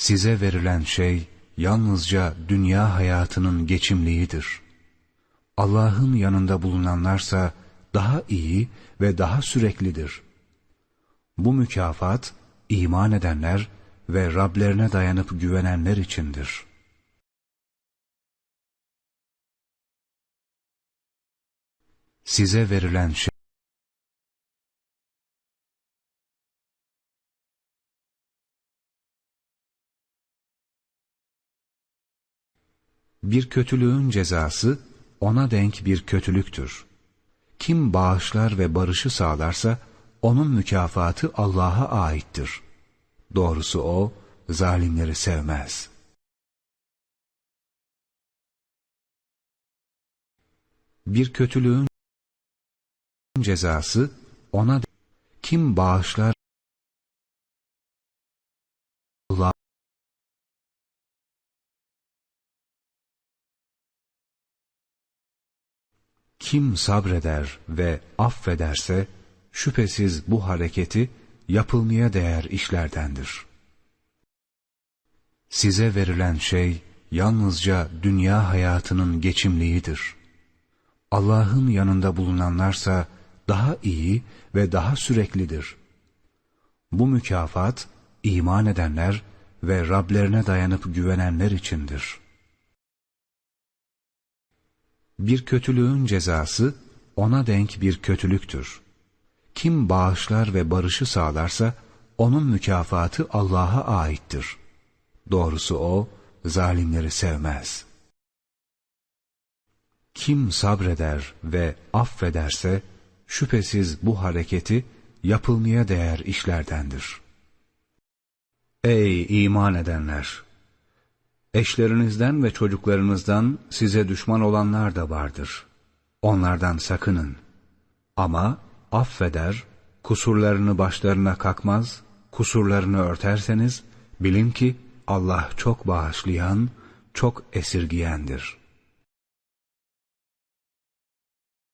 Size verilen şey yalnızca dünya hayatının geçimliğidir. Allah'ın yanında bulunanlarsa daha iyi ve daha süreklidir. Bu mükafat iman edenler ve Rablerine dayanıp güvenenler içindir. Size verilen şey Bir kötülüğün cezası ona denk bir kötülüktür. Kim bağışlar ve barışı sağlarsa onun mükafatı Allah'a aittir. Doğrusu o zalimleri sevmez. Bir kötülüğün cezası ona kim bağışlar Kim sabreder ve affederse şüphesiz bu hareketi yapılmaya değer işlerdendir. Size verilen şey yalnızca dünya hayatının geçimliğidir. Allah'ın yanında bulunanlarsa daha iyi ve daha süreklidir. Bu mükafat iman edenler ve Rablerine dayanıp güvenenler içindir. Bir kötülüğün cezası ona denk bir kötülüktür. Kim bağışlar ve barışı sağlarsa onun mükafatı Allah'a aittir. Doğrusu o zalimleri sevmez. Kim sabreder ve affederse şüphesiz bu hareketi yapılmaya değer işlerdendir. Ey iman edenler! Eşlerinizden ve çocuklarınızdan size düşman olanlar da vardır. Onlardan sakının. Ama affeder, kusurlarını başlarına kakmaz, kusurlarını örterseniz, bilin ki Allah çok bağışlayan, çok esirgiyendir.''